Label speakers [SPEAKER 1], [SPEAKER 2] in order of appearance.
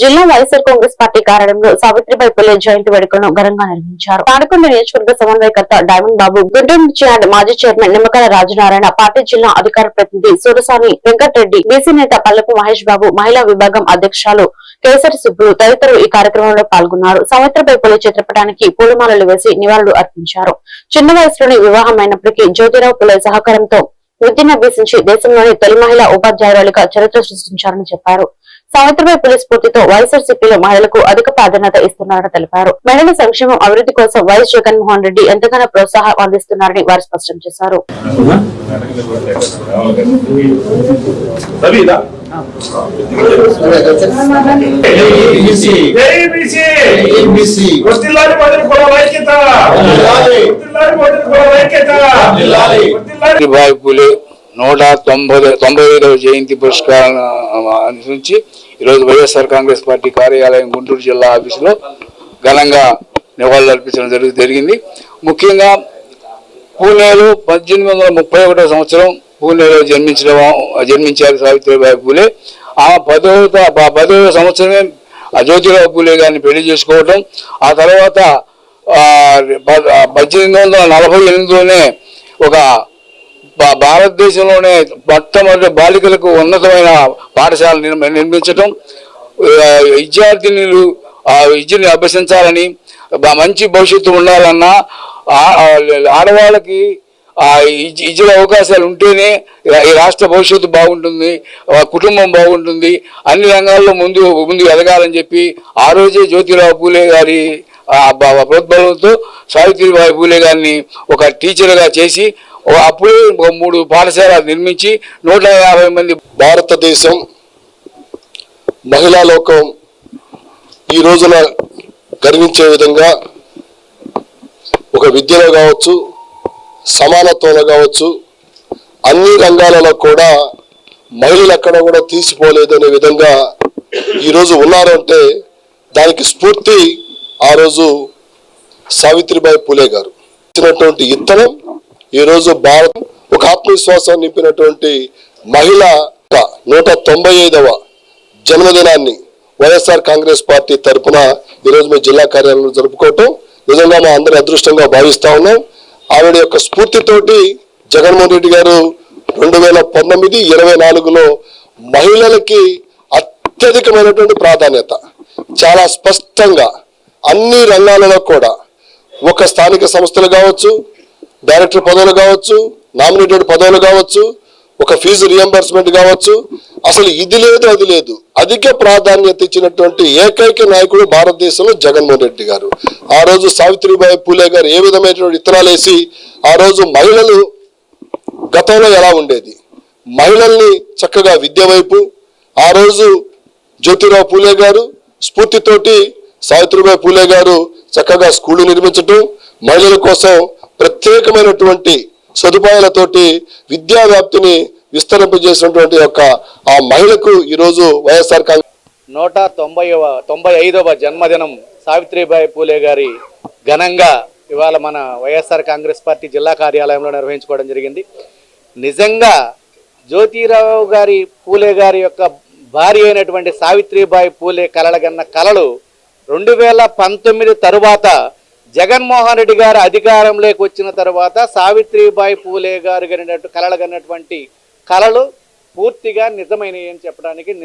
[SPEAKER 1] జిల్లా వైఎస్ఆర్ కాంగ్రెస్ పార్టీ కార్యాలయంలో సావిత్రిబాయి పుల్లే జయంతి వేడుకలను ఘనంగా నిర్వహించారు. తాడకొండ నియోజకవర్గ సమన్వయకర్త డైమండ్ బాబు గుంటూరు ఛాండ్ మాజీ చైర్మన్ నిమ్మకాయల రాజనారాయణ పార్టీ జిల్లా అధికార ప్రతినిధి సూరసాని వెంకటరెడ్డి బీసీ నేత పల్లపు మహేష్ బాబు మహిళా విభాగం అధ్యక్షులు కేసరి సుబ్బులు తదితరులు ఈ కార్యక్రమంలో పాల్గొన్నారు. సావిత్రిబాయి పులే చిత్రపటానికి పూలమాలలు వేసి నివాళులు అర్పించారు. చిన్న వయసులోనే వివాహం అయినప్పటికీ జ్యోతిరావు పుల్లే సహకారంతో విద్యను అభ్యసించి దేశంలోని తొలి మహిళా ఉపాధ్యాయురాలిగా చరిత్ర సృష్టించారని చెప్పారు. సావిత్రిబాయి పులి స్ఫూర్తితో వైఎస్ఆర్సీపీలో మహిళలకు అధిక ప్రాధాన్యత ఇస్తున్నారని తెలిపారు మహిళల సంక్షేమం అభివృద్ధి కోసం వైఎస్ జగన్మోహన్ రెడ్డి ఎంతగానో ప్రోత్సాహం అందిస్తున్నారని వారు స్పష్టం చేశారు
[SPEAKER 2] నూట తొంభై తొంభై ఐదవ జయంతి పురస్కారం అనుసరించి ఈరోజు వైఎస్ఆర్ కాంగ్రెస్ పార్టీ కార్యాలయం గుంటూరు జిల్లా ఆఫీసులో ఘనంగా నివాళులర్పించడం జరుగు జరిగింది. ముఖ్యంగా పూణేలో పద్దెనిమిది వందల ముప్పై ఒకటో సంవత్సరం పూణేలో జన్మించడం జన్మించారు సావిత్రిబాయి పూలే. ఆ పదవ పదవ సంవత్సరమే జ్యోతిరావు పూలే గారిని పెళ్ళి చేసుకోవటం. ఆ తర్వాత ప- పద్దెనిమిది వందల నలభై ఎనిమిదిలోనే ఒక భారతదేశంలోనే మొట్టమొదటి బాలికలకు ఉన్నతమైన పాఠశాల నిర్మ- నిర్మించటం ఆ, విద్యార్థినులు ఆ అభ్యసించాలని మంచి భవిష్యత్తు ఉండాలన్నా ఆడవాళ్ళకి ఆ అవకాశాలు ఉంటేనే ఈ రాష్ట్ర భవిష్యత్తు బాగుంటుంది కుటుంబం బాగుంటుంది అన్ని రంగాల్లో ముందు ముందు ఎదగాలని చెప్పి ఆ రోజే జ్యోతిరావు పూలే గారి ప్రోద్బలంతో సావిత్రిబాయి పూలే గారిని ఒక టీచర్గా చేసి అప్పుడే ఒక మూడు పాఠశాల నిర్మించి నూట యాభై మంది
[SPEAKER 3] భారతదేశం మహిళా లోకం ఈ రోజున గర్వించే విధంగా ఒక విద్యలో కావచ్చు సమానత్వంలో కావచ్చు అన్ని రంగాలలో కూడా మహిళలు ఎక్కడ కూడా తీసిపోలేదనే విధంగా ఈరోజు ఉన్నారంటే దానికి స్ఫూర్తి ఆ రోజు సావిత్రిబాయి పూలే గారు. ఇచ్చినటువంటి ఇత్తనం ఈరోజు భారత్ ఒక ఆత్మవిశ్వాసం నింపినటువంటి మహిళ నూట తొంభై ఐదవ జన్మదినాన్ని వైఎస్ఆర్ కాంగ్రెస్ పార్టీ తరపున ఈరోజు మీ జిల్లా కార్యాలయంలో జరుపుకోవటం నిజంగా మా అందరి అదృష్టంగా భావిస్తా ఉన్నాం. ఆవిడ యొక్క స్ఫూర్తితోటి జగన్మోహన్ రెడ్డి గారు రెండు వేల పంతొమ్మిది ఇరవై నాలుగులో మహిళలకి అత్యధికమైనటువంటి ప్రాధాన్యత. చాలా స్పష్టంగా అన్ని రంగాలలో కూడా ఒక స్థానిక సంస్థలు కావచ్చు డైరెక్టర్ పదవులు కావచ్చు నామినేటెడ్ పదవులు కావచ్చు ఒక ఫీజు రియంబర్స్మెంట్ కావచ్చు. అసలు ఇది లేదు అది లేదు. అధిక ప్రాధాన్యత ఇచ్చినటువంటి ఏకైక నాయకుడు భారతదేశంలో జగన్మోహన్ రెడ్డి గారు. ఆ రోజు సావిత్రిబాయి పూలే గారు ఏ విధమైనటువంటి ఇత్తనాలు వేసి ఆ రోజు మహిళలు గతంలో ఎలా ఉండేది? మహిళల్ని చక్కగా విద్య వైపు ఆ రోజు జ్యోతిరావు పూలే గారు స్ఫూర్తితోటి సావిత్రిబాయి పూలే గారు చక్కగా స్కూళ్ళు నిర్మించటం మహిళల కోసం ప్రత్యేకమైనటువంటి సదుపాయాలతోటి విద్యా వ్యాప్తిని విస్తరింపజేసినటువంటి యొక్క ఆ మహిళకు ఈరోజు వైఎస్ఆర్ కాంగ్రెస్
[SPEAKER 4] నూట తొంభైవ తొంభై ఐదవ జన్మదినం సావిత్రిబాయి పూలే గారి ఘనంగా ఇవాళ మన వైఎస్ఆర్ కాంగ్రెస్ పార్టీ జిల్లా కార్యాలయంలో నిర్వహించుకోవడం జరిగింది. నిజంగా జ్యోతిరావు గారి పూలే గారి యొక్క భార్య అయినటువంటి సావిత్రిబాయి పూలే కలలగన్న కలలు రెండు వేల పంతొమ్మిది తరువాత జగన్మోహన్ రెడ్డి గారు అధికారంలోకి వచ్చిన తర్వాత సావిత్రిబాయి పూలే గారు కనినట్టు కలలు కన్నటువంటి కళలు పూర్తిగా నిజమైనవి అని చెప్పడానికి నిజ